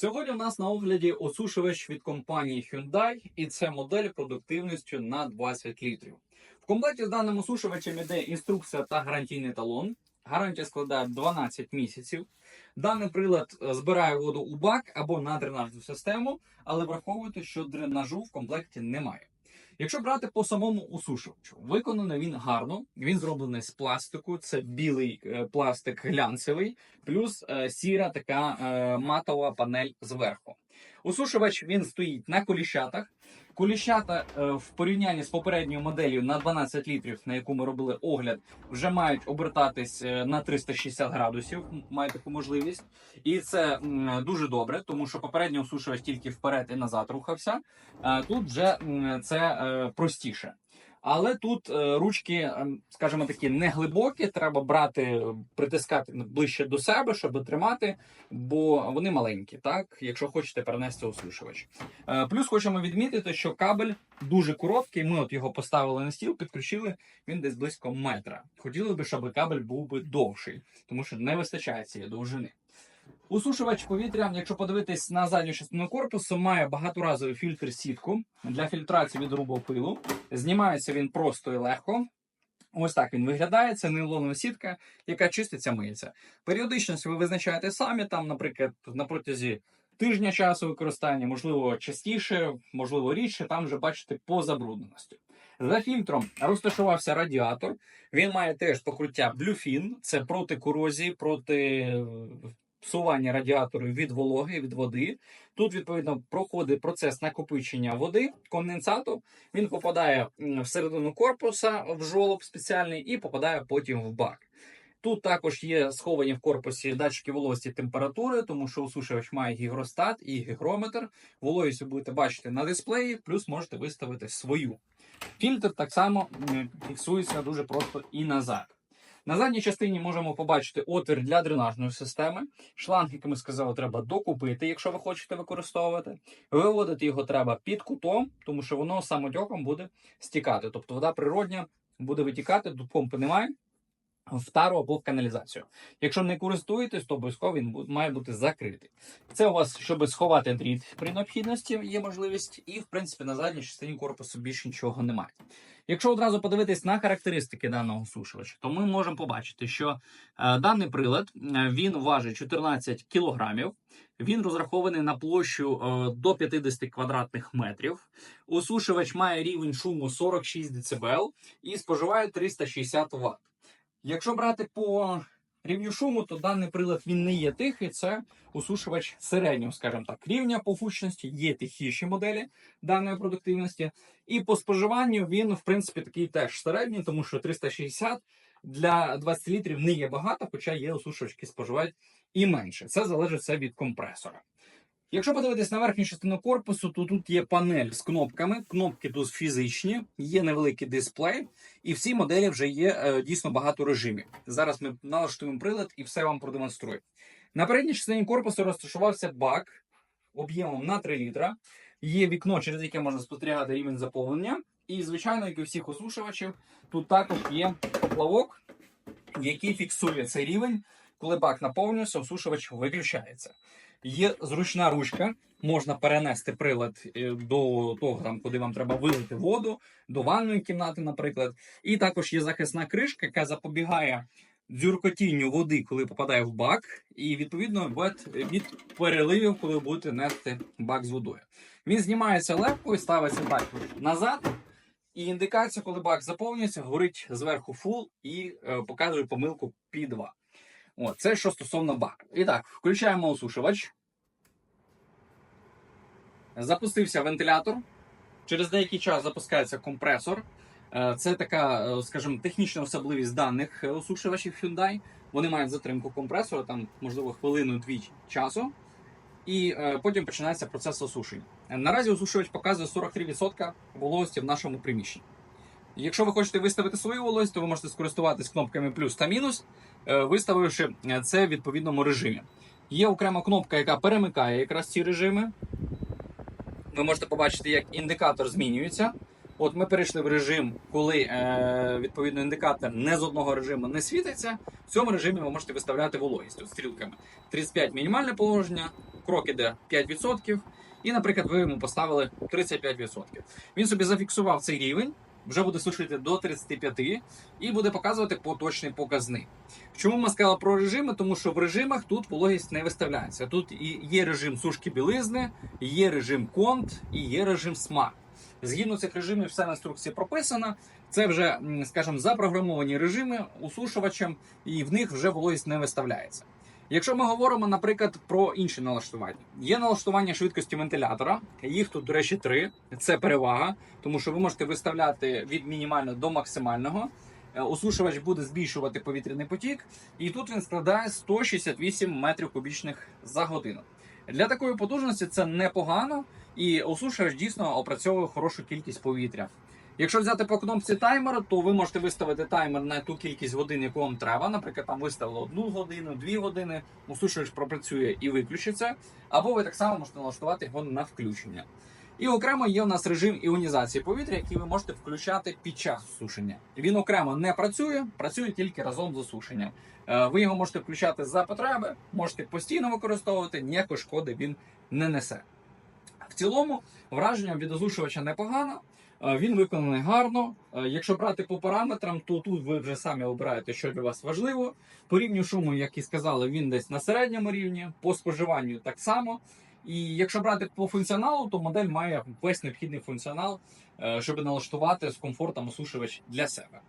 Сьогодні у нас на огляді осушувач від компанії Hyundai, і це модель продуктивністю на 20 літрів. В комплекті з даним осушувачем іде інструкція та гарантійний талон. Гарантія складає 12 місяців. Даний прилад е, збирає воду у бак або на дренажну систему, але враховуйте, що дренажу в комплекті немає. Якщо брати по самому осушувачу, виконаний він гарно. Він зроблений з пластику. Це білий е, пластик глянцевий, плюс е, сіра така е, матова панель зверху. Осушувач він стоїть на коліщатах. Коліщата е, в порівнянні з попередньою моделлю на 12 літрів, на яку ми робили огляд, вже мають обертатись е, на 360 градусів. Має таку можливість, і це дуже добре, тому що попередній осушувач тільки вперед і назад рухався. А тут вже це е, простіше. Але тут е, ручки, е, скажімо такі, не глибокі, треба брати, е, притискати ближче до себе, щоб тримати, бо вони маленькі, так, якщо хочете перенести осушувач. Е, Плюс хочемо відмітити, що кабель дуже короткий. Ми от його поставили на стіл, підключили, він десь близько метра. Хотіли би, щоб кабель був би довший, тому що не вистачає цієї довжини. Усушувач повітря, якщо подивитись на задню частину корпусу, має багаторазовий фільтр сітку для фільтрації від пилу. Знімається він просто і легко. Ось так він виглядає. Це нейлонова сітка, яка чиститься, миється. Періодичність ви визначаєте самі, там, наприклад, на протязі тижня часу використання, можливо, частіше, можливо, рідше, там вже бачите по забрудненості. За фільтром розташувався радіатор. Він має теж покриття Bluefin, це проти корозії, проти псування радіатору від вологи, від води. Тут, відповідно, проходить процес накопичення води, конденсату. Він попадає всередину корпуса в жолоб спеціальний і попадає потім в бак. Тут також є сховані в корпусі датчики вологості температури, тому що осушувач має гігростат і гігрометр. Вологість ви будете бачити на дисплеї, плюс можете виставити свою. Фільтр так само фіксується дуже просто і назад. На задній частині можемо побачити отвір для дренажної системи. Шланг, як ми сказали, треба докупити, якщо ви хочете використовувати. Виводити його треба під кутом, тому що воно самотьоком буде стікати. Тобто вода природня буде витікати, тут помпи немає. В тару або в каналізацію. Якщо не користуєтесь, то обов'язково він має бути закритий. Це у вас, щоб сховати дріт при необхідності, є можливість, і в принципі на задній частині корпусу більше нічого немає. Якщо одразу подивитись на характеристики даного сушувача, то ми можемо побачити, що е, даний прилад е, він важить 14 кілограмів. Він розрахований на площу е, до 50 квадратних метрів. Осушувач має рівень шуму 46 дБ і споживає 360 Вт. Якщо брати по рівню шуму, то даний прилад він не є тихий, це осушувач середнього, скажімо так, рівня по гучності. Є тихіші моделі даної продуктивності. І по споживанню він, в принципі, такий теж середній, тому що 360 для 20 літрів не є багато, хоча є осушувачки, які споживають і менше. Це залежить все від компресора. Якщо подивитись на верхню частину корпусу, то тут є панель з кнопками. Кнопки тут фізичні, є невеликий дисплей, і в цій моделі вже є е, дійсно багато режимів. Зараз ми налаштуємо прилад і все вам продемонструю. На передній частині корпусу розташувався бак об'ємом на 3 літра. Є вікно, через яке можна спостерігати рівень заповнення. І, звичайно, як і у всіх осушувачів, тут також є поплавок, який фіксує цей рівень. Коли бак наповнюється, осушувач виключається. Є зручна ручка, можна перенести прилад е, до того, там, куди вам треба вилити воду, до ванної кімнати, наприклад. І також є захисна кришка, яка запобігає дзюркотінню води, коли попадає в бак, і відповідно від, від переливів, коли будете нести бак з водою. Він знімається легко і ставиться так назад. І індикація, коли бак заповнюється, горить зверху фул і е, показує помилку P2. О, це що стосовно бака. І так, включаємо осушувач. Запустився вентилятор. Через деякий час запускається компресор. Е, Це така, е, скажімо, технічна особливість даних е, осушувачів Hyundai. Вони мають затримку компресора, там, можливо, хвилину-дві часу. І потім починається процес осушення. Наразі осушувач показує 43% вологості в нашому приміщенні. Якщо ви хочете виставити свою вологість, то ви можете скористуватись кнопками плюс та мінус, е, виставивши е, це в відповідному режимі. Є окрема кнопка, яка перемикає якраз ці режими. Ви можете побачити, як індикатор змінюється. От ми перейшли в режим, коли е, відповідно індикатор не з одного режиму не світиться. В цьому режимі ви можете виставляти вологість стрілками. 35 мінімальне положення, крок іде 5%. І, наприклад, ви йому поставили 35%. Він собі зафіксував цей рівень, вже буде сушити до 35 і буде показувати поточний показник. Чому ми сказали про режими? Тому що в режимах тут вологість не виставляється. Тут і є режим сушки білизни, є режим конт і є режим смарт. Згідно цих режимів, все на інструкції прописано. Це вже, скажімо, запрограмовані режими усушувачем, і в них вже вологість не виставляється. Якщо ми говоримо, наприклад, про інші налаштування, є налаштування швидкості вентилятора. Їх тут, до речі, три. Це перевага, тому що ви можете виставляти від мінімального до максимального. Е, Осушувач буде збільшувати повітряний потік, і тут він складає 168 метрів кубічних за годину. Для такої потужності це непогано, і осушувач дійсно опрацьовує хорошу кількість повітря. Якщо взяти по кнопці таймера, то ви можете виставити таймер на ту кількість годин, яку вам треба. Наприклад, там виставили одну годину, дві години, осушувач пропрацює і виключиться. Або ви так само можете налаштувати його на включення. І окремо є у нас режим іонізації повітря, який ви можете включати під час сушення. Він окремо не працює, працює тільки разом з осушенням. Е, Ви його можете включати за потреби, можете постійно використовувати, ніякої шкоди він не несе. В цілому враження від осушувача непогано. е, Він виконаний гарно. Е, Якщо брати по параметрам, то тут ви вже самі обираєте, що для вас важливо. По рівню шуму, як і сказали, він десь на середньому рівні, по споживанню так само. І якщо брати по функціоналу, то модель має весь необхідний функціонал, е, щоб налаштувати з комфортом осушувач для себе.